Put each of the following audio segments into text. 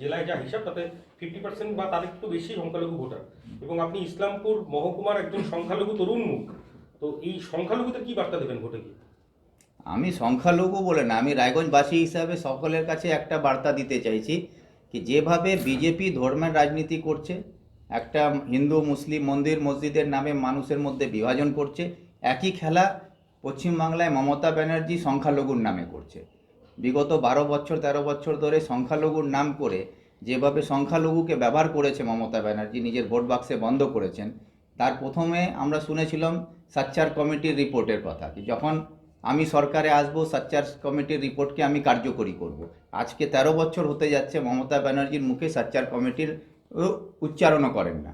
জেলায় যা হিসাব, তাতে ফিফটি পার্সেন্ট বা তার একটু বেশি সংখ্যালঘু ভোটার। এবং আপনি ইসলামপুর মহকুমার একজন সংখ্যালঘু তরুণ মুখ। তো এই সংখ্যালঘুদের কি বার্তা দেবেন ভোটে গিয়ে? আমি সংখ্যালঘু বলে না, আমি রায়গঞ্জবাসী হিসাবে সকলের কাছে একটা বার্তা দিতে চাইছি কি যেভাবে বিজেপি ধর্মের রাজনীতি করছে, একটা হিন্দু মুসলিম মন্দির মসজিদের নামে মানুষের মধ্যে বিভাজন করছে, একই খেলা পশ্চিমবাংলায় মমতা ব্যানার্জি সংখ্যালঘুর নামে করছে। বিগত বারো বছর, তেরো বছর ধরে সংখ্যালঘুর নাম করে যেভাবে সংখ্যালঘুকে ব্যবহার করেছে মমতা ব্যানার্জি, নিজের ভোট বাক্সে বন্ধ করেছেন, তার প্রথমে আমরা শুনেছিলাম সাচ্চার কমিটির রিপোর্টের কথা যখন আমি সরকারে আসব, সাচ্চার কমিটির রিপোর্টকে আমি কার্যকরী করব। আজকে তেরো বছর হতে যাচ্ছে, মমতা ব্যানার্জির মুখে সাচ্চার কমিটির উচ্চারণও করেন না।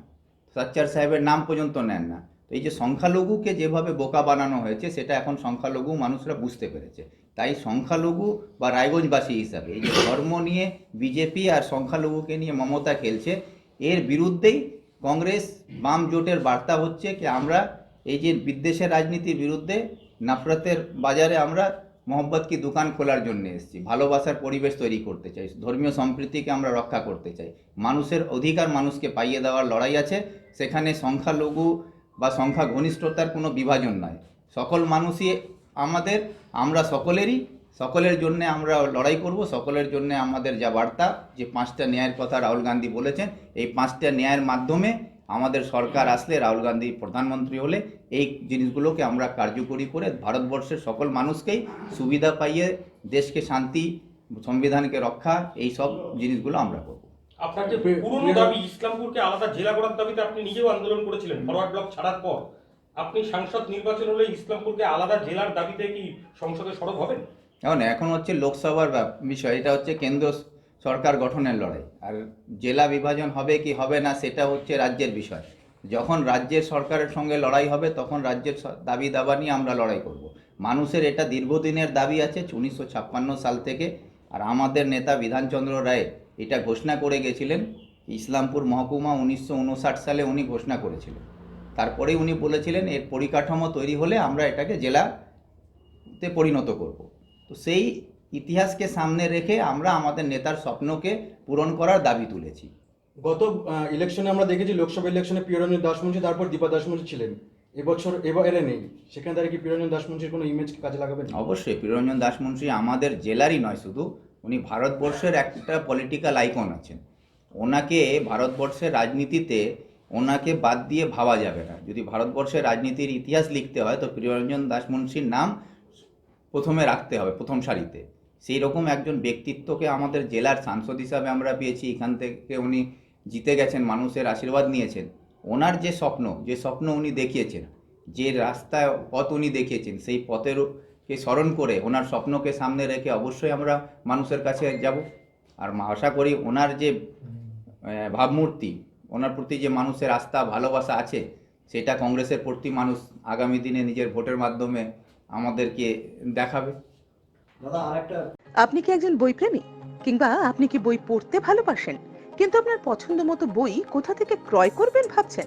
সাচ্চার সাহেবের নাম পর্যন্ত নেন না। এই যে সংখ্যালঘুকে যেভাবে বোকা বানানো হয়েছে, সেটা এখন সংখ্যালঘু মানুষরা বুঝতে পেরেছে। তাই সংখ্যালঘু বা রায়গঞ্জবাসী হিসাবে এই যে ধর্ম নিয়ে বিজেপি আর সংখ্যালঘুকে নিয়ে মমতা খেলছে, এর বিরুদ্ধেই কংগ্রেস বাম জোটের বার্তা হচ্ছে কি, আমরা এই যে বিদ্বেষের রাজনীতির বিরুদ্ধে নফরতের বাজারে আমরা মোহব্বত কি দোকান খোলার জন্য এসেছি, ভালোবাসার পরিবেশ তৈরি করতে চাই, ধর্মীয় সম্প্রীতিকে আমরা রক্ষা করতে চাই। মানুষের অধিকার মানুষকে পাইয়ে দেওয়ার লড়াই আছে, সেখানে সংখ্যালঘু বা সংখ্যা ঘনিষ্ঠতার কোনো বিভাজন নয় সকল মানুষই আমাদের, আমরা সকলেরই, সকলের জন্য আমরা লড়াই করব, সকলের জন্য আমাদের যা বার্তা, যে পাঁচটা ন্যায়ের কথা রাহুল গান্ধী বলেছেন, এই পাঁচটা ন্যায়ের মাধ্যমে আমাদের সরকার আসলে রাহুল গান্ধী প্রধানমন্ত্রী হলে এই জিনিসগুলোকে আমরা কার্যকরী করে ভারতবর্ষের সকল মানুষকেই সুবিধা পাইয়ে দেশকে শান্তি, সংবিধানকে রক্ষা, এই সব জিনিসগুলো আমরা করব। আপনার যে পুরনো দাবি ইসলামপুরকে আলাদা জেলা করার দাবিতে আপনি নিজেও আন্দোলন করেছিলেন ফরওয়ার্ড ব্লক ছাড়ার পর। আপনি সাংসদ নির্বাচন হলে ইসলামপুরকে আলাদা জেলার দাবিতে কি সংসদে সরব হবেন? এখন এখন হচ্ছে লোকসভার বিষয় এটা হচ্ছে কেন্দ্র সরকার গঠনের লড়াই। আর জেলা বিভাজন হবে কি হবে না সেটা হচ্ছে রাজ্যের বিষয়। যখন রাজ্যের সরকারের সঙ্গে লড়াই হবে তখন রাজ্যের দাবি দাবা নিয়ে আমরা লড়াই করব। মানুষের এটা দীর্ঘদিনের দাবি আছে উনিশশো ছাপ্পান্ন সাল থেকে। আর আমাদের নেতা বিধানচন্দ্র রায় এটা ঘোষণা করে গেছিলেন ইসলামপুর মহকুমা উনিশশো উনষাট সালে উনি ঘোষণা করেছিলেন। তারপরে উনি বলেছিলেন এর পরিকাঠামো তৈরি হলে আমরা এটাকে জেলাতে পরিণত করব। তো সেই ইতিহাসকে সামনে রেখে আমরা আমাদের নেতার স্বপ্নকে পূরণ করার দাবি তুলেছি। গত ইলেকশনে আমরা দেখেছি লোকসভা ইলেকশনে প্রিয়রঞ্জন দাসমুন্সি তারপর দীপা দাসমুন্সি ছিলেন। এবছর এবারে নেই। সেখানে দাঁড়িয়ে কি প্রিয়রঞ্জন দাসমুন্সির কোনো ইমেজ কাজে লাগাবেন? অবশ্যই প্রিয়রঞ্জন দাসমুন্সী আমাদের জেলারই নয় শুধু। উনি ভারতবর্ষের একটা পলিটিক্যাল আইকন আছেন। ওনাকে ভারতবর্ষের রাজনীতিতে ওনাকে বাদ দিয়ে ভাবা যাবে না। যদি ভারতবর্ষের রাজনীতির ইতিহাস লিখতে হয়, তো প্রিয়রঞ্জন দাসমুন্সীর নাম প্রথমে রাখতে হবে, প্রথম সারিতে। সেই রকম একজন ব্যক্তিত্বকে আমাদের জেলার সাংসদ হিসাবে আমরা পেয়েছি। এখান থেকে উনি জিতে গেছেন, মানুষের আশীর্বাদ নিয়েছেন। ওনার যে স্বপ্ন যে স্বপ্ন উনি দেখিয়েছেন, যে রাস্তায় পথ উনি দেখিয়েছেন, সেই পথের কে স্মরণ করে ওনার স্বপ্নকে সামনে রেখে অবশ্যই আমরা মানুষের কাছে যাব। আর মা- আশা করি ওনার যে ভাবমূর্তি ওনার প্রতি যে মানুষের আস্থা ভালোবাসা আছে সেটা কংগ্রেসের প্রতি মানুষ আগামী দিনে নিজের ভোটের মাধ্যমে আমাদেরকে দেখাবে। আপনি কি একজন বইপ্রেমী? কিংবা আপনি কি বই পড়তে ভালোবাসেন? কিন্তু আপনার পছন্দ মতো বই কোথা থেকে ক্রয় করবেন ভাবছেন?